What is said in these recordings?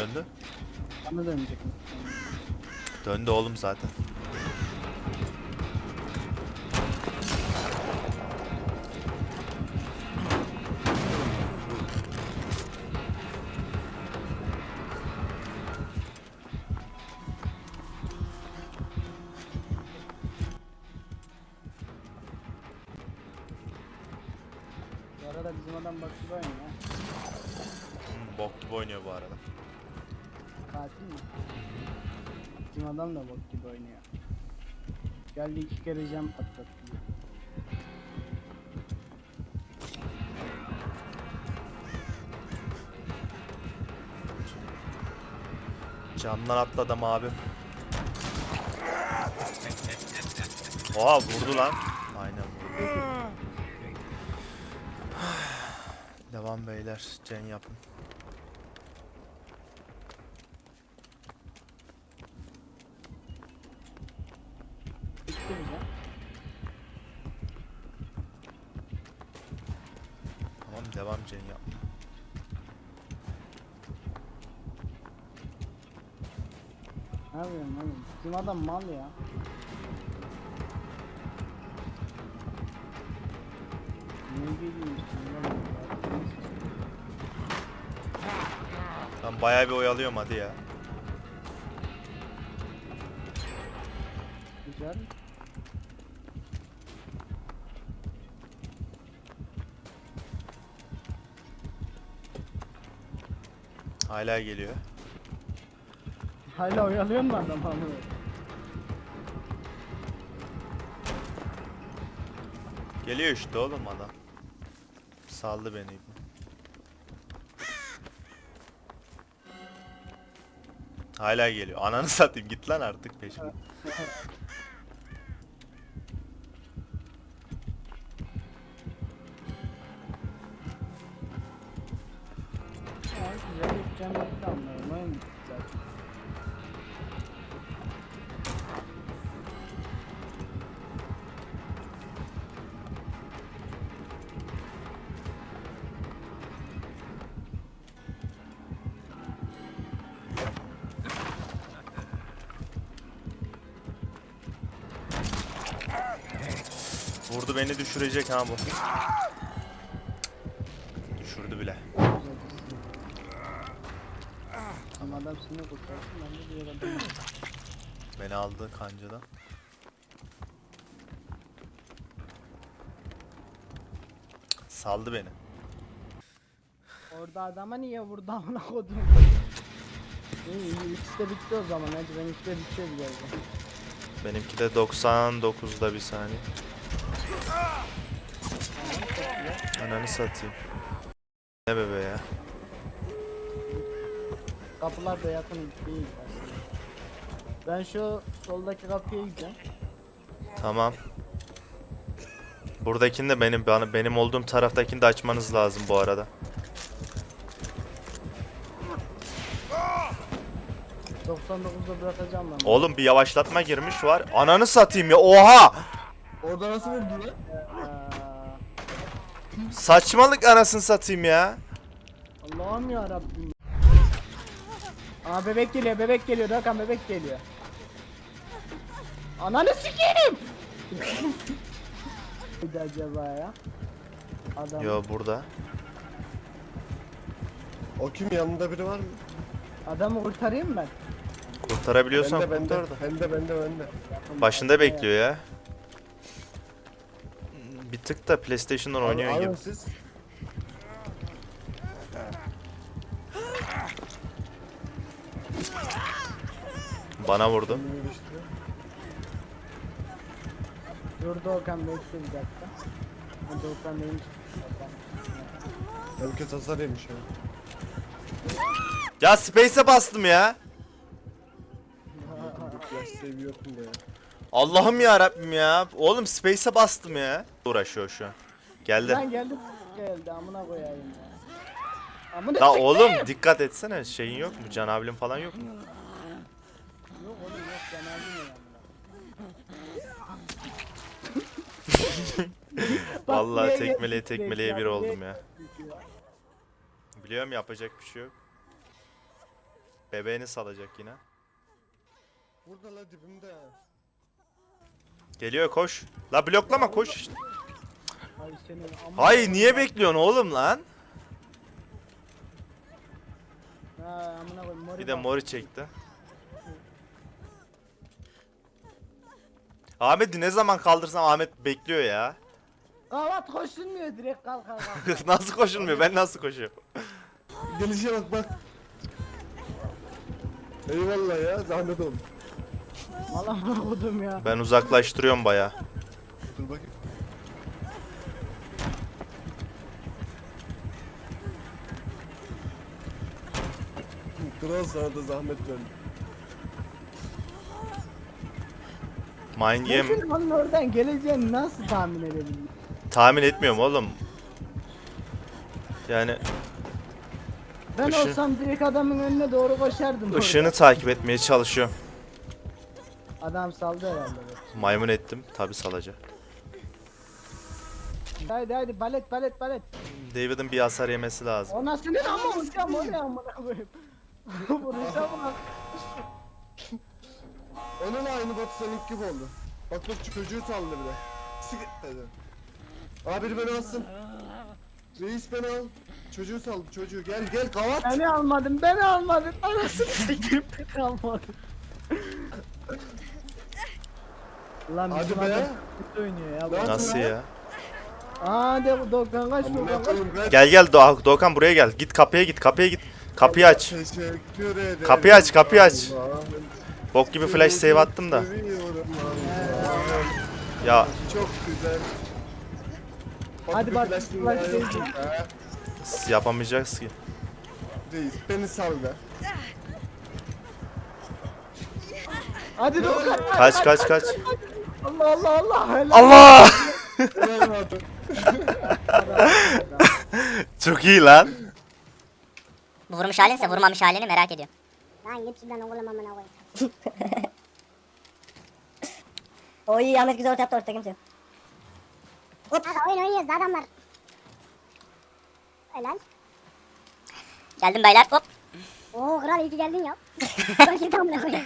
döndü? Bana dönecek mi? Döndü oğlum zaten. Bu arada bizim adam bak gibi oynuyor. Hmm, bok gibi oynuyor bu arada. Katil mi? Bizim adam da bok gibi oynuyor. Geldi iki kere cam patlattı. Camdan atladım abi. Oha vurdu lan. Aynen vurdu. Devam beyler. Cen yapın. Adam mal ya. Ne geliyorsun lan? Ben bayağı bir oyalıyorum hadi ya. Güzel. Hala geliyor. Hala oyalıyor mu adam amına? Geliyor işte oğlum adam. Saldı beni. ibne. Hala geliyor. Ananı satayım git lan artık peşime. Beni düşürecek ha bu. Düşürdü bile. Ama adam seni kurtarsın ben de diğer adamı. Beni aldı kancadan. Saldı beni. Orada adama niye vurdu amına kodum? İyi iyi ikisi de bitti o zaman hadi ben ikisi de bitiyor birazdan. Benimki de 99'da bir saniye. Ananı satayım. Ne bebe ya. Kapılar da yakın değil aslında. Ben şu soldaki kapıya gideceğim. Tamam. Buradakini de benim bana benim olduğum taraftakini de açmanız lazım bu arada. 99'da bırakacağım ben. Oğlum bir yavaşlatma girmiş var. Ananı satayım ya. Oha! Orada nasıl vurdu lan? Saçmalık anasını satayım ya. Allah'ım ya Rabbim. Aa bebek geliyor, bebek geliyor. Hakan bebek geliyor. Ananı sikeyim. Neydi acaba ya? Adam. Yo burada. O kim yanında biri var mı? Adamı kurtarayım ben. Kurtarabiliyorsan Bende bende. kurtar da. Bende bende bende. Başında bekliyor ya. Bir tık da PlayStation'dan oynuyor gibi. siz. Bana vurdu. Durdu Okan bekle bir dakika. Hadi Okan neymiş? Okan. Herkes hasar yemiş ya. Ya Space'e bastım ya. Flash seviyorsun da ya. Allah'ım ya Rabbim ya. Oğlum Space'e bastım ya. Uğraşıyor şu an. Geldi. Lan geldi. Geldi amına koyayım ya. Amına La sikeyim. oğlum dikkat etsene. Şeyin yok mu? Can ablim falan yok mu? Yok oğlum yok aldım ya. Vallahi tekmeleye tekmeleye bir oldum ya? Biliyorum yapacak bir şey yok. Bebeğini salacak yine. Burada la dibimde. Geliyor koş. La bloklama koş işte. Ay senin ama. Hay niye bekliyorsun oğlum lan? Bir de mori çekti. Ahmet'i ne zaman kaldırsam Ahmet bekliyor ya. Kavat koşulmuyor direkt kalk kalk kalk. nasıl koşulmuyor? Ben nasıl koşuyorum? Gelişe bak bak. Eyvallah ya zahmet oldu. Valla kodum ya. Ben uzaklaştırıyorum baya. Dur bakayım. Kral sana da zahmet verdim. Mind game onun oradan geleceğini nasıl tahmin edebilirim? tahmin etmiyorum oğlum. Yani Ben Işığı- olsam direkt adamın önüne doğru koşardım. orada. ışığını takip etmeye çalışıyorum. Adam saldı herhalde. Maymun ettim. Tabi salacak. Haydi haydi balet balet balet. David'in bir hasar yemesi lazım. O nasıl ne ama hocam o ne amına koyayım. Vuruşa bak. Onun aynı Batu seninki gibi oldu. Bak bak çocuğu saldı bile. Sık dedi. Abi beni alsın. Reis beni al. Çocuğu saldı çocuğu. Gel gel kavat. Beni almadın beni almadın. Anasını sikeyim beni almadın. Lan Hadi bizim be. adam kötü oynuyor ya. Lan. Nasıl ya? Aa de Doğukan kaç Doğukan kaç. Gel gel Do Doğukan buraya gel. Git kapıya git. Kapıya git. Kapıyı aç. Teşekkür ederim. Kapıyı aç, kapıyı aç. Allah'ım. Bok gibi flash save attım da. Ya Çok güzel. Hadi bak, flash save yok ya. ha. yapamayacaksın ki. Reis beni sal be. Hadi Doğukan. Kaç kaç kaç. Allah Allah Allah. helal. Allah! Helal. Çok iyi lan. Vurmuş halinse vurmamış halini merak ediyorum. Lan git şuradan oğlum amına koyayım. Oy Ahmet güzel orta yaptı orta kimse yok. Hadi oyun oynuyoruz da adamlar. Helal. Geldim beyler hop. Oo kral iyi ki geldin ya. Dur git amına koyayım.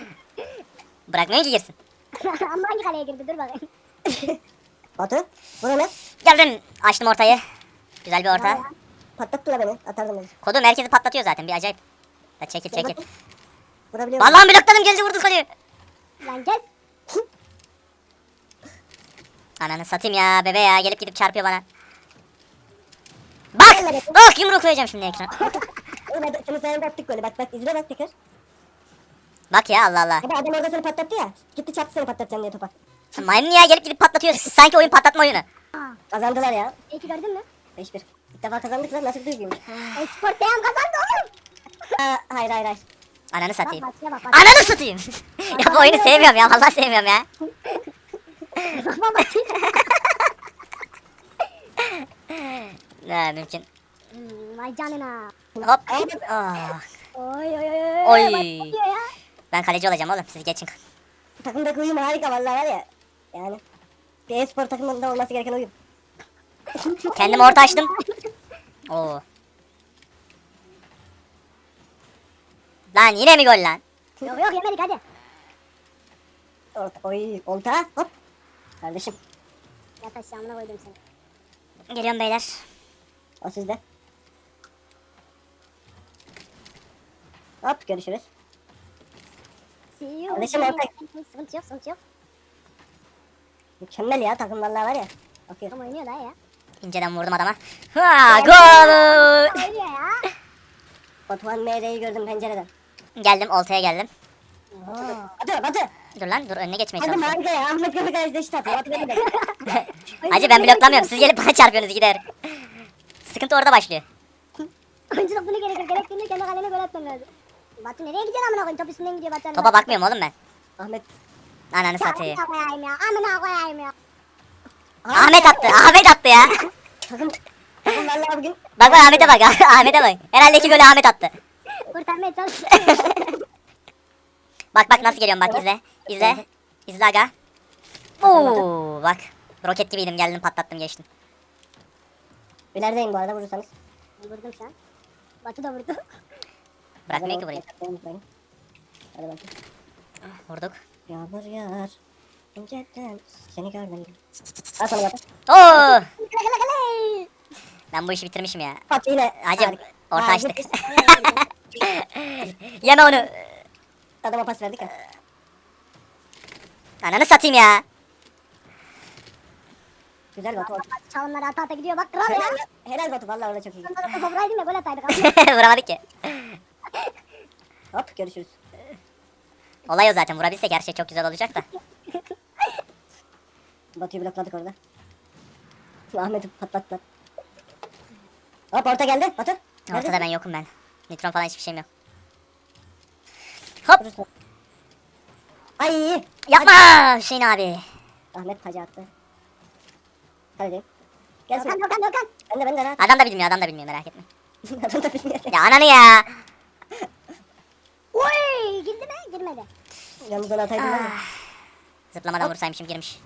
Bırakmayın ki girsin. Ama hangi kaleye girdi dur bakayım. Batu, bu ne lan? Geldim açtım ortayı. Güzel bir orta. Patlattılar beni, atardım beni. Kodu merkezi patlatıyor zaten bir acayip. Da çekil çekil. Vurabiliyor musun? Vallahi blokladım gelince vurdu konuyu. Lan gel. Ananı satayım ya bebe ya gelip gidip çarpıyor bana. Bak! Bak yumruk koyacağım şimdi ekran. Oğlum senin sayende attık böyle, bak bak izle bak tekrar. Bak ya Allah Allah. Abi adam orada seni patlattı ya, gitti çarptı seni patlatacağım diye topa. Maymun ya gelip gidip patlatıyor. Sanki oyun patlatma oyunu. Kazandılar ya, İyi ki gördün mü? 5-1. İlk defa kazandık lan, nasıl duyguymuş. Espor Beyam kazandı oğlum. Aa, hayır hayır hayır. Ananı Bak satayım. bak bak bak. Ananı satayım. ya bu oyunu sevmiyorum ya. Vallahi sevmiyorum ya. Bak bak. Ne mümkün. Hmm, Vay canına. Hop. Ah. Oy oy oy. Oy. Ben kaleci olacağım oğlum. Siz geçin. Takımdaki uyum harika vallahi var ya. Yani bir e-spor takımında olması gereken uyum. Kendim orta açtım. Oo. Lan yine mi gol lan? Yok yok yemedik hadi. Orta, oy, olta, hop. Kardeşim, Yat aşağı amına koydum seni. Geliyorum beyler. o sizde. Hop, görüşürüz. Kardeşim, ortak. Sıkıntı yok sıkıntı yok. Mükemmel ya takım vallahi var ya. Bakıyorum. Tam oynuyor da ya. İnceden vurdum adama. Ha, gol! Oynuyor ya. Batuhan MR'yi gördüm pencereden. Geldim oltaya geldim. Batu, Batu. Dur lan dur önüne geçmeye Hadi çalışıyorum. harika ya. Ahmet Kapı Kalesi'de eşit atıyor. Batu benim de. Hacı ben bloklamıyorum. Siz gelip bana çarpıyorsunuz gider. Sıkıntı orada başlıyor. Oyunculuk bunu gerekir. Gerektiğinde kendi kalene gol atmam lazım. Batu nereye gidiyorsun amına koyayım? Top üstünden gidiyor Batu. Topa bakmıyorum oğlum ben. Ahmet. Ananı Ya satayım. amına koyayım ya. Amına koyayım ya. Ahmet attı. Ahmet attı ya. Takım. Takım vallahi bugün. Bak bak Ahmet'e bak. Ahmet'e bak. Herhalde iki golü Ahmet attı. Kurtarmaya çalışıyorum. Bak bak nasıl geliyorum bak izle. İzle. İzle aga. Oo bak. Roket gibiydim geldim patlattım geçtim. İlerideyim bu arada vurursanız. Vurdum şu an. Batu da vurdu. Bırakmıyor ki burayı. Hadi bakayım. Vurduk. Yağmur yağar. İnceden seni görmedim. Al sana Batu. Oo! Kala. Ben bu işi bitirmişim ya. Batu yine. Hacım orta açtık. Yeme onu. Adama pas verdik ha. Ananı satayım ya. Güzel Batu. Çalımlar ata ata gidiyor bak kral ya. Helal, Batu valla orada çok iyi. Ondan sonra toprağı ya gol ataydık. Vuramadık ki. Hop görüşürüz. Olay o zaten. Vurabilsek her şey çok güzel olacak da. Batu'yu blokladık orada. Ahmet'i patlattılar. Hop orta geldi Batu. Ortada ben yokum ben. Nitron falan hiçbir şeyim yok. Hop! Ay Yapma Hüseyin abi. Ahmet taca attı. Hadi. Gel Dokan sen. dokan dokan. Ben de ben de rahat. Adam da bilmiyor adam da bilmiyor merak etme. Adam da bilmiyor. Ya ananı ya. Oy Girmedi. Yalnız onu ataydın ben de. Zıplamadan vursaymışım girmiş.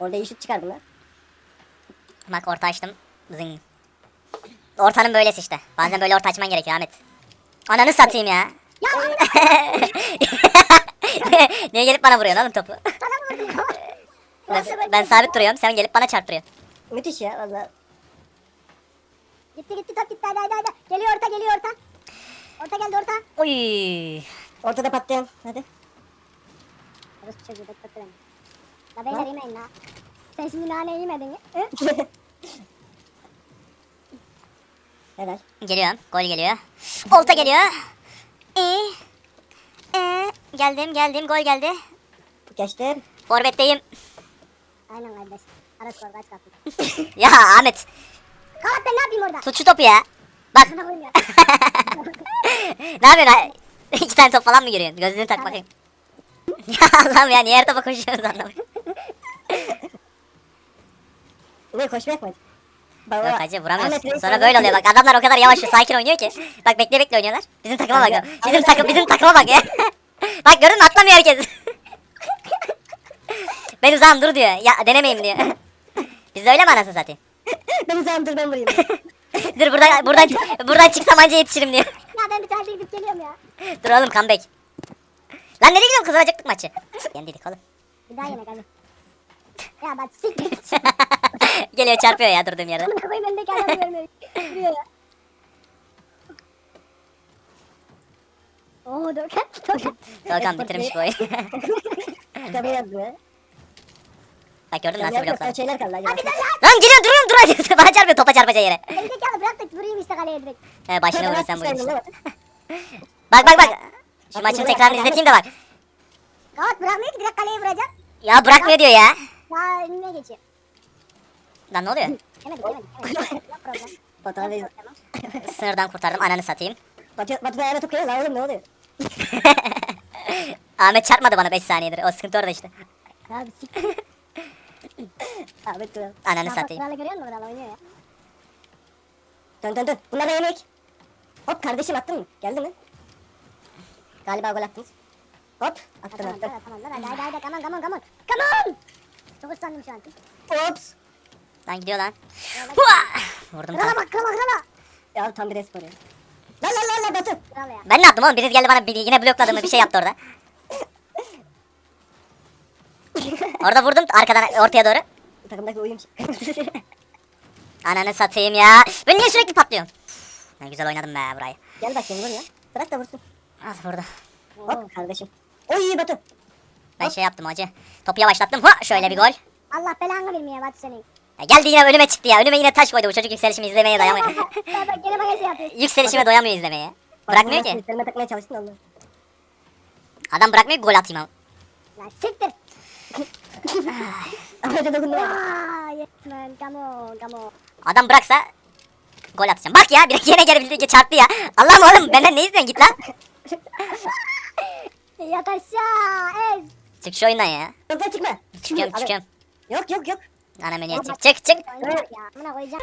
Orada iyi şut çıkardın lan. Bak orta açtım. Zing. Ortanın böylesi işte. Bazen böyle orta açman gerekiyor Ahmet. Ananı satayım ya. Ya Niye gelip bana vuruyorsun oğlum topu? Ben, ben sabit duruyorum. Sen gelip bana çarptırıyorsun. Müthiş ya valla. Gitti gitti top gitti hadi hadi hadi. Geliyor orta geliyor orta. Orta geldi orta. Oy. Ortada patlayan. Hadi. Orası çocuğu bekletti beni. La beyler yemeyin la. Sen şimdi nane yemedin? Hı? Helal. Geliyorum. Gol geliyor. Olta geliyor. İyi. Ee, geldim geldim. Gol geldi. Geçtim. Forvetteyim. Aynen kardeş. Ara skor kaç kaptın. Ya Ahmet. Kalat ben ne yapayım orada? Tut şu topu ya. Bak. Ne yapıyorsun? İki tane top falan mı görüyorsun? Gözlüğünü tak bakayım. ya Allah'ım ya niye her topa koşuyoruz anlamadım. Ne koşmayak mı? Baba. Yok hacı vuramıyorsun. Sonra böyle oluyor bak. Adamlar o kadar yavaş sakin oynuyor ki. Bak bekle bekle oynuyorlar. Bizim takıma bak. Bizim takım bizim takıma bak ya. bak gördün mü atlamıyor herkes. ben uzağım dur diyor. Ya denemeyeyim diyor. Biz de öyle mi anasını satayım? ben uzağım dur ben vurayım. Dur buradan buradan buradan çıksam anca yetişirim diyor. ya ben bir tane gidip geliyorum ya. dur oğlum comeback. Lan nereye gidiyorsun kızılacaktık maçı. Yendiydik oğlum. Bir daha yemek hadi. Ya bak siktir. Geliyor çarpıyor ya durduğum yerde. Amına koyayım öndeki adam görmüyor. Duruyor ya. Oo Dorkan. Dorkan. Bitirmiş bu oyunu. Kitabı yazdım ya. Bak gördün mü nasıl blokladım. sen şeyler kaldı. Hadi lan lan. Lan geliyor duruyorum dur. Bana çarpıyor topa çarpacağı yere. Zekalı bırak da vurayım işte kaleye direkt. He başına işi. değil mi? Bak bak bak. Şu maçın tekrarını izleteyim de bak. Kavat bırakmıyor ki direkt kaleye vuracak. Ya bırakmıyor diyor ya. Daha önüne geçiyor. Lan ne oluyor? Yemedik yemedik. yemedik. Yok problem. Batu abi. Sınırdan kurtardım ananı satayım. Batu, Batu ayağına top geliyor lan oğlum ne oluyor? Ahmet çarpmadı bana 5 saniyedir. O sıkıntı orada işte. Ya bir siktir. Ahmet dur. Ananı Bak, satayım. Kralı görüyor musun? Oynuyor ya. Dön dön dön. Bunlar da yemek. Hop kardeşim attın mı? Geldi mi? Galiba gol attınız. Hop attın Tamam attın. tamam. Hadi hadi hadi. Come on come on come on. Come on. Çok ıslandım şu an. Ops. Lan gidiyor lan. Hua! Vurdum Krala tam. bak krala krala. Ya tam bir espor ya. Lan lan lan lan Batu. Ya. Ben ne yaptım oğlum? Biriniz geldi bana bir, yine blokladı mı bir şey yaptı orada. Orada vurdum arkadan ortaya doğru. Takımdaki uyum. Ananı satayım ya. Ben niye sürekli patlıyorum? Ne güzel oynadım be burayı. Gel bakayım vur ya. Bırak da vursun. Al burada. Hop kardeşim. Oy Batu. Ben şey yaptım hacı. Topu yavaşlattım. Ha şöyle bir gol. Allah belanı vermiyor Batu senin. Ya geldi yine önüme çıktı ya. Önüme yine taş koydu. Bu çocuk yükselişimi izlemeye bak gene bagajı yapıyor. Yükselişime doyamıyor izlemeye. Bırakmıyor ki. Selime takmaya çalıştın da. Adam bırakmıyor ki gol atayım ama. Lan siktir. Yetmen. Come on come on. Adam bıraksa gol atacağım. Bak ya bir yine geri bildiğince çarptı ya. Allah'ım oğlum benden ne izliyorsun git lan. Yat aşağı. Ez. Çık şu oyundan ya. Oradan çıkma. Çıkıyorum çıkıyorum. Yok yok yok. Ana menüye çık çık çık. Amına koyacağım.